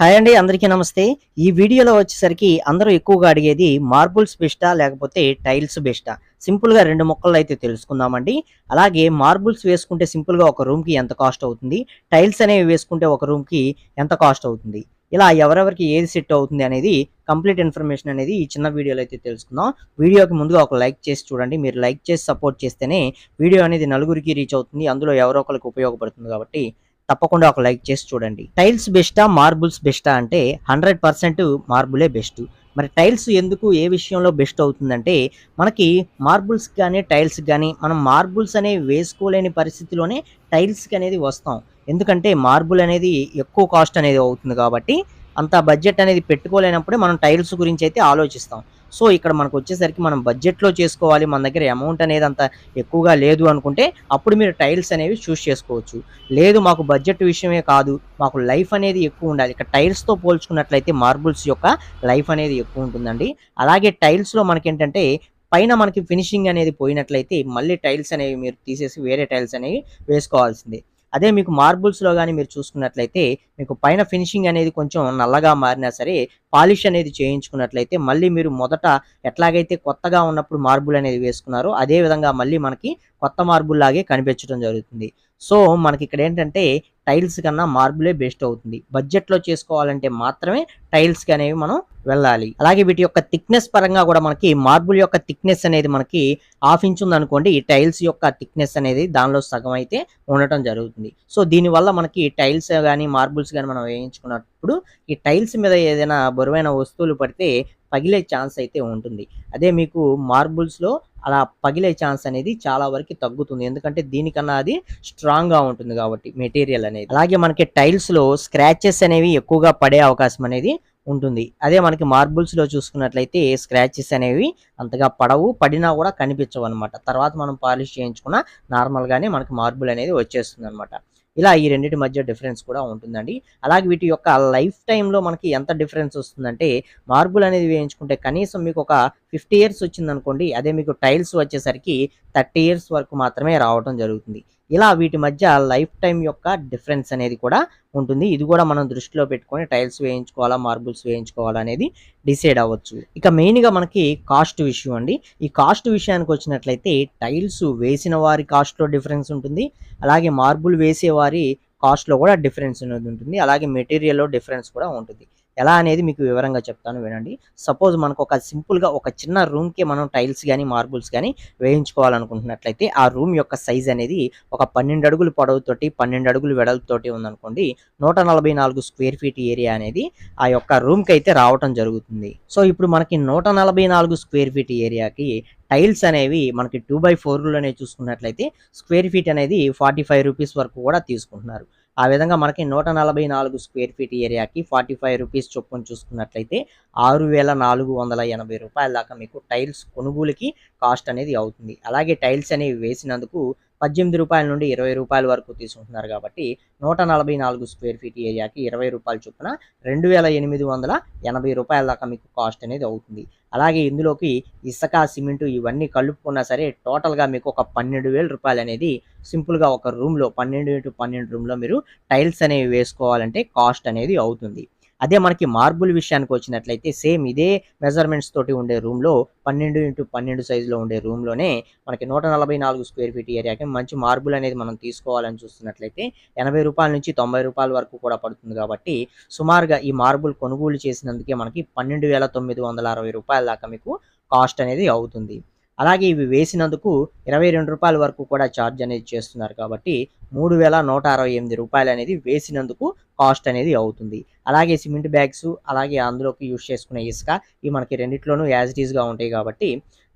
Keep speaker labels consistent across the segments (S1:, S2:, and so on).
S1: Hi అండి అందరికీ నమస్తే. ఈ వీడియోలో వచ్చేసరికి అందరూ ఎక్కువగా అడిగేది మార్బుల్స్ బెస్టా లేకపోతే టైల్స్ బెస్టా? సింపుల్గా రెండు మొక్కలు అయితే తెలుసుకుందామండి. అలాగే మార్బుల్స్ వేసుకుంటే సింపుల్గా ఒక రూమ్కి ఎంత కాస్ట్ అవుతుంది? టైల్స్ అనేవి వేసుకుంటే ఒక రూమ్కి ఎంత కాస్ట్ అవుతుంది? ఇలా ఎవరెవరికి ఏది సెట్ అవుతుంది అనేది కంప్లీట్ ఇన్ఫర్మేషన్ అనేది ఈ చిన్న వీడియోలో అయితే తెలుసుకుందాం. వీడియోకి ముందుగా ఒక లైక్ చేసి చూడండి. మీరు లైక్ చేసి సపోర్ట్ చేస్తేనే వీడియో అనేది నలుగురికి రీచ్ అవుతుంది. అందులో ఎవరో ఒకరికి ఉపయోగపడుతుంది కాబట్టి తప్పకుండా ఒక లైక్ చేసి చూడండి. టైల్స్ బెస్టా మార్బుల్స్ బెస్టా అంటే హండ్రెడ్ పర్సెంట్ మార్బులే బెస్ట్. మరి టైల్స్ ఎందుకు ఏ విషయంలో బెస్ట్ అవుతుందంటే మనకి మార్బుల్స్ కానీ టైల్స్ కానీ మనం మార్బుల్స్ అనేవి వేసుకోలేని పరిస్థితిలోనే టైల్స్కి అనేది వస్తాం. ఎందుకంటే మార్బుల్ అనేది ఎక్కువ కాస్ట్ అనేది అవుతుంది కాబట్టి అంత బడ్జెట్ అనేది పెట్టుకోలేనప్పుడే మనం టైల్స్ గురించి అయితే ఆలోచిస్తాం. సో ఇక్కడ మనకు వచ్చేసరికి మనం బడ్జెట్లో చేసుకోవాలి. మన దగ్గర అమౌంట్ అనేది అంత ఎక్కువగా లేదు అనుకుంటే అప్పుడు మీరు టైల్స్ అనేవి చూస్ చేసుకోవచ్చు. లేదు మాకు బడ్జెట్ విషయమే కాదు. మాకు లైఫ్ అనేది ఎక్కువ ఉండాలి. ఇక్కడ టైల్స్తో పోల్చుకున్నట్లయితే మార్బుల్స్ యొక్క లైఫ్ అనేది ఎక్కువ ఉంటుందండి. అలాగే టైల్స్లో మనకేంటంటే పైన మనకి ఫినిషింగ్ అనేది పోయినట్లయితే మళ్ళీ టైల్స్ అనేవి మీరు తీసేసి వేరే టైల్స్ అనేవి వేసుకోవాల్సిందే. అదే మీకు మార్బుల్స్లో కానీ మీరు చూసుకున్నట్లయితే మీకు పైన ఫినిషింగ్ అనేది కొంచెం నల్లగా మారినా సరే పాలిష్ అనేది చేయించుకున్నట్లయితే మళ్ళీ మీరు మొదట ఎట్లాగైతే కొత్తగా ఉన్నప్పుడు మార్బుల్ అనేది వేసుకున్నారో అదే విధంగా మళ్ళీ మనకి కొత్త మార్బుల్ లాగే కనిపించడం జరుగుతుంది. సో మనకి ఇక్కడ ఏంటంటే టైల్స్ కన్నా మార్బులే బెస్ట్ అవుతుంది. బడ్జెట్లో చేసుకోవాలంటే మాత్రమే టైల్స్కి అనేవి మనం వెళ్ళాలి. అలాగే వీటి యొక్క థిక్నెస్ పరంగా కూడా మనకి మార్బుల్ యొక్క థిక్నెస్ అనేది మనకి హాఫ్ ఇంచ్ ఉందనుకోండి ఈ టైల్స్ యొక్క థిక్నెస్ అనేది దానిలో సగం అయితే ఉండటం జరుగుతుంది. సో దీనివల్ల మనకి టైల్స్ కానీ మార్బుల్స్ కానీ మనం వేయించుకున్నప్పుడు ఈ టైల్స్ మీద ఏదైనా బరువైన వస్తువులు పడితే పగిలే ఛాన్స్ అయితే ఉంటుంది. అదే మీకు మార్బుల్స్లో అలా పగిలే ఛాన్స్ అనేది చాలా వరకు తగ్గుతుంది. ఎందుకంటే దీనికన్నా అది స్ట్రాంగ్గా ఉంటుంది కాబట్టి మెటీరియల్ అనేది. అలాగే మనకి టైల్స్లో స్క్రాచెస్ అనేవి ఎక్కువగా పడే అవకాశం అనేది ఉంటుంది. అదే మనకి మార్బుల్స్లో చూసుకున్నట్లయితే స్క్రాచెస్ అనేవి అంతగా పడవు పడినా కూడా కనిపించవు అనమాట తర్వాత మనం పాలిష్ చేయించుకున్న నార్మల్గానే మనకి మార్బుల్ అనేది వచ్చేస్తుంది అనమాట ఇలా ఈ రెండింటి మధ్య డిఫరెన్స్ కూడా ఉంటుందండి. అలాగే వీటి యొక్క లైఫ్ టైంలో మనకి ఎంత డిఫరెన్స్ వస్తుందంటే మార్బుల్ అనేది వేయించుకుంటే కనీసం మీకు ఒక ఫిఫ్టీ ఇయర్స్ వచ్చిందనుకోండి అదే మీకు టైల్స్ వచ్చేసరికి థర్టీ ఇయర్స్ వరకు మాత్రమే రావడం జరుగుతుంది. ఇలా వీటి మధ్య లైఫ్ టైం యొక్క డిఫరెన్స్ అనేది కూడా ఉంటుంది. ఇది కూడా మనం దృష్టిలో పెట్టుకొని టైల్స్ వేయించుకోవాలా మార్బుల్స్ వేయించుకోవాలా అనేది డిసైడ్ అవ్వచ్చు. ఇక మెయిన్గా మనకి కాస్ట్ విషయం అండి. ఈ కాస్ట్ విషయానికి వచ్చినట్లయితే టైల్స్ వేసిన వారి కాస్ట్లో డిఫరెన్స్ ఉంటుంది. అలాగే మార్బుల్ వేసే వారి కాస్ట్లో కూడా డిఫరెన్స్ అనేది ఉంటుంది. అలాగే మెటీరియల్లో డిఫరెన్స్ కూడా ఉంటుంది. ఎలా అనేది మీకు వివరంగా చెప్తాను వినండి. సపోజ్ మనకు ఒక సింపుల్గా ఒక చిన్న రూమ్కి మనం టైల్స్ కానీ మార్బుల్స్ కానీ వేయించుకోవాలనుకుంటున్నట్లయితే ఆ రూమ్ యొక్క సైజ్ అనేది ఒక పన్నెండు అడుగులు పొడవుతోటి పన్నెండు అడుగులు వెడల్పుతోటి ఉందనుకోండి నూట నలభై నాలుగు స్క్వేర్ ఫీట్ ఏరియా అనేది ఆ యొక్క రూమ్కి అయితే రావటం జరుగుతుంది. సో ఇప్పుడు మనకి నూట నలభై నాలుగు స్క్వేర్ ఫీట్ ఏరియాకి టైల్స్ అనేవి మనకి టూ బై ఫోర్లోనే చూసుకున్నట్లయితే స్క్వేర్ ఫీట్ అనేది ఫార్టీ ఫైవ్ రూపీస్ వరకు కూడా తీసుకుంటున్నారు. ఆ విధంగా మనకి నూట నలభై నాలుగు స్క్వేర్ ఫీట్ ఏరియాకి ఫార్టీ ఫైవ్ రూపీస్ చొప్పున చూసుకున్నట్లయితే ఆరు వేల నాలుగు వందల ఎనభై రూపాయల దాకా మీకు టైల్స్ కొనుగోలుకి కాస్ట్ అనేది అవుతుంది. అలాగే టైల్స్ అనేవి వేసినందుకు పద్దెనిమిది రూపాయల నుండి ఇరవై రూపాయల వరకు తీసుకుంటున్నారు కాబట్టి నూట నలభై నాలుగు స్క్వేర్ ఫీట్ ఏరియాకి ఇరవై రూపాయల చొప్పున రెండు వేల ఎనిమిది వందల ఎనభై రూపాయల దాకా మీకు కాస్ట్ అనేది అవుతుంది. అలాగే ఇందులోకి ఇసుక సిమెంటు ఇవన్నీ కలుపుకున్నా సరే టోటల్గా మీకు ఒక పన్నెండు వేల రూపాయలు అనేది సింపుల్గా ఒక రూమ్లో పన్నెండు ఇంటూ పన్నెండు రూమ్లో మీరు టైల్స్ అనేవి వేసుకోవాలంటే కాస్ట్ అనేది అవుతుంది. అదే మనకి మార్బుల్ విషయానికి వచ్చినట్లయితే సేమ్ ఇదే మెజర్మెంట్స్ తోటి ఉండే రూమ్లో పన్నెండు ఇంటూ పన్నెండు సైజులో ఉండే రూమ్లోనే మనకి నూట నలభై నాలుగు స్క్వేర్ ఫీట్ ఏరియాకి మంచి మార్బుల్ అనేది మనం తీసుకోవాలని చూస్తున్నట్లయితే ఎనభై రూపాయల నుంచి తొంభై రూపాయల వరకు కూడా పడుతుంది కాబట్టి సుమారుగా ఈ మార్బుల్ కొనుగోలు చేసినందుకే మనకి పన్నెండు వేల తొమ్మిది వందల అరవై రూపాయల దాకా మీకు కాస్ట్ అనేది అవుతుంది. అలాగే ఇవి వేసినందుకు ఇరవై రెండు రూపాయల వరకు కూడా ఛార్జ్ అనేది చేస్తున్నారు కాబట్టి మూడు వేల నూట అరవై ఎనిమిది రూపాయలు అనేది వేసినందుకు కాస్ట్ అనేది అవుతుంది. అలాగే సిమెంట్ బ్యాగ్స్ అలాగే అందులోకి యూజ్ చేసుకునే ఇసుక ఇవి మనకి రెండిట్లోనూ యాజ్ ఉంటాయి కాబట్టి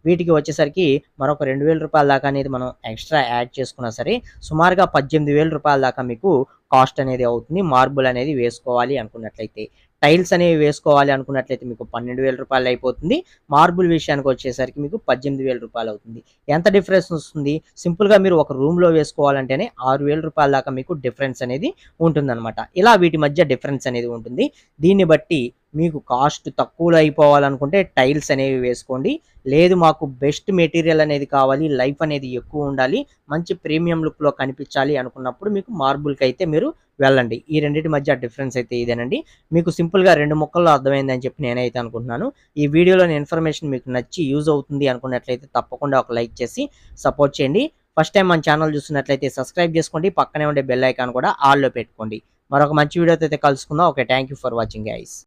S1: వీటికి వచ్చేసరికి మరొక రెండు వేల రూపాయల దాకా అనేది మనం ఎక్స్ట్రా యాడ్ చేసుకున్నా సరే సుమారుగా పద్దెనిమిది వేల రూపాయల దాకా మీకు కాస్ట్ అనేది అవుతుంది. మార్బుల్ అనేది వేసుకోవాలి అనుకున్నట్లయితే. టైల్స్ అనేవి వేసుకోవాలి అనుకున్నట్లయితే మీకు పన్నెండు వేల రూపాయలు అయిపోతుంది. మార్బుల్ విషయానికి వచ్చేసరికి మీకు పద్దెనిమిది వేల రూపాయలు అవుతుంది. ఎంత డిఫరెన్స్ వస్తుంది? సింపుల్గా మీరు ఒక రూమ్లో వేసుకోవాలంటేనే ఆరు వేల రూపాయల దాకా మీకు డిఫరెన్స్ అనేది ఉంటుందన్నమాట. ఇలా వీటి మధ్య డిఫరెన్స్ అనేది ఉంటుంది. దీన్ని బట్టి మీకు కాస్ట్ తక్కువలో అయిపోవాలనుకుంటే టైల్స్ అనేవి వేసుకోండి. లేదు మాకు బెస్ట్ మెటీరియల్ అనేది కావాలి లైఫ్ అనేది ఎక్కువ ఉండాలి మంచి ప్రీమియం లుక్లో కనిపించాలి అనుకున్నప్పుడు మీకు మార్బుల్కి అయితే మీరు వెళ్ళండి. ఈ రెండింటి మధ్య డిఫరెన్స్ అయితే ఇదేనండి. మీకు సింపుల్గా రెండు ముక్కల్లో అర్థమైందని చెప్పి నేనైతే అనుకుంటున్నాను. ఈ వీడియోలోని ఇన్ఫర్మేషన్ మీకు నచ్చి యూజ్ అవుతుంది అనుకున్నట్లయితే తప్పకుండా ఒక లైక్ చేసి సపోర్ట్ చేయండి. ఫస్ట్ టైం మన ఛానల్ చూస్తున్నట్లయితే సబ్స్క్రైబ్ చేసుకోండి. పక్కనే ఉండే బెల్ ఐకాన్ కూడా ఆల్లో పెట్టుకోండి. మరొక మంచి వీడియోతో అయితే కలుసుకుందాం. Okay thank you for watching ice